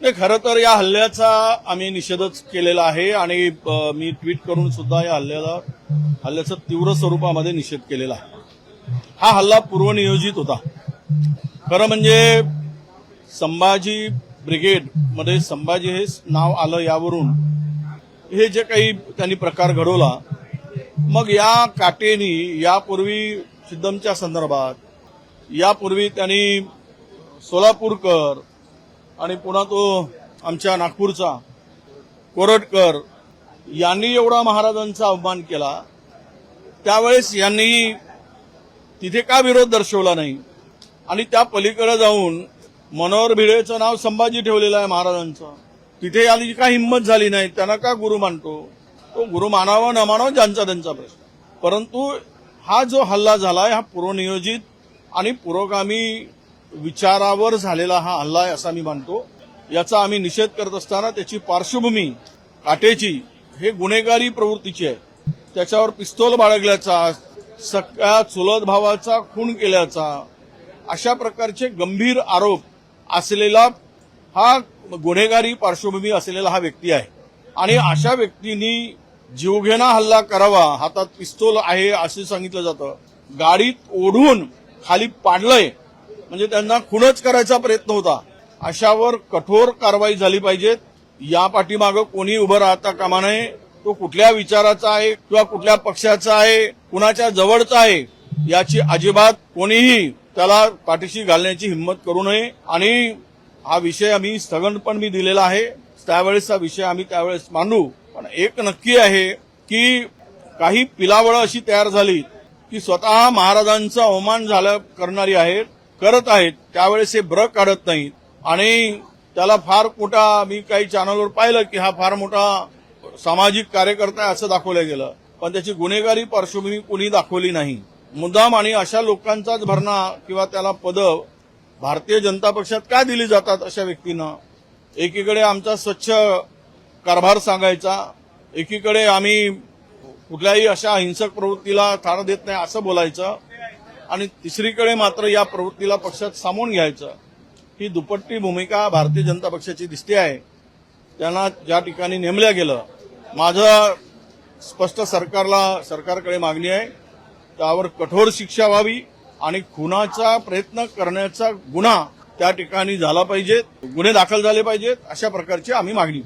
नाही खरं तर या हल्ल्याचा आम्ही निषेधच केलेला आहे आणि मी ट्विट करून सुद्धा या हल्ल्याला हल्ल्याचा तीव्र स्वरूपामध्ये निषेध केलेला आहे. हा हल्ला पूर्वनियोजित होता. खरं म्हणजे संभाजी ब्रिगेडमध्ये संभाजी हे नाव आलं यावरून हे जे काही त्यांनी प्रकार घडवला मग या काटेनी यापूर्वी सिद्धमच्या संदर्भात यापूर्वी त्यांनी सोलापूरकर आणि पुन्हा तो आमच्या नागपूरचा कोरटकर यांनी एवढा महाराजांचा अवमान केला. त्यावेळेस यांनी तिथे का विरोध दर्शवला नाही? आणि त्या पलीकडे जाऊन मनोहर भिडेचं नाव संभाजी ठेवलेलं आहे महाराजांचं. तिथे याची का हिंमत झाली नाही? त्यांना का गुरु मानतो? तो गुरु मानावा न मानावा ज्यांचा त्यांचा प्रश्न. परंतु हा जो हल्ला झालाय हा पूर्वनियोजित आणि पुरोगामी विचारावर झालेला हा हल्ला आहे असा मी मानतो. याचा आम्ही निषेध करत असताना त्याची पार्श्वभूमी काटेची हे गुन्हेगारी प्रवृत्तीची आहे. त्याच्यावर पिस्तोल बाळगल्याचा सगळ्या चुलत भावाचा खून केल्याचा अशा प्रकारचे गंभीर आरोप असलेला हा गुन्हेगारी पार्श्वभूमी असलेला हा व्यक्ती आहे. आणि अशा व्यक्तींनी जीवघेणा हल्ला करावा हातात पिस्तोल आहे असे सांगितलं जातं. गाडीत ओढून खाली पाडलंय म्हणजे त्यांना खूनच करायचा प्रयत्न होता. अशावर कठोर कारवाई झाली पाहिजेत या पाठीमागं कोणी उभं राहता कामा नये. तो कुठल्या विचाराचा आहे किंवा कुठल्या पक्षाचा आहे कुणाच्या जवळचा आहे याची अजिबात कोणीही त्याला पाठीशी घालण्याची हिंमत करू नये. आणि हा विषय आम्ही स्थगन पण मी दिलेला आहे. त्यावेळेसचा विषय आम्ही त्यावेळेस मांडू. पण एक नक्की आहे की काही पिलावळं अशी तयार झाली की स्वतः महाराजांचं अवमान झालं करणारी आहेत. करत आहेत त्यावेळेस हे ब्र काढत नाहीत. आणि त्याला फार मोठा मी काही चॅनलवर पाहिलं की हा फार मोठा सामाजिक कार्यकर्ता आहे असं दाखवलं गेलं. पण त्याची गुन्हेगारी पार्श्वभूमी कोणी दाखवली नाही. मुद्दाम आणि अशा लोकांचाच भरणा किंवा त्याला पद भारतीय जनता पक्षात का दिली जातात अशा व्यक्तींना? एकीकडे आमचा स्वच्छ कारभार सांगायचा एकीकडे आम्ही कुठल्याही अशा हिंसक प्रवृत्तीला थारा देत नाही असं बोलायचं. आणि तिसरीकडे मात्र या प्रवृत्तीला पक्षात सामावून घ्यायचं ही दुपट्टी भूमिका भारतीय जनता पक्षाची दिसते आहे. त्यांना ज्या ठिकाणी नेमल्या गेलं माझं स्पष्ट सरकारला सरकारकडे मागणी आहे त्यावर कठोर शिक्षा व्हावी आणि खुनाचा प्रयत्न करण्याचा गुन्हा त्या ठिकाणी झाला पाहिजेत गुन्हे दाखल झाले पाहिजेत अशा प्रकारची आम्ही मागणी.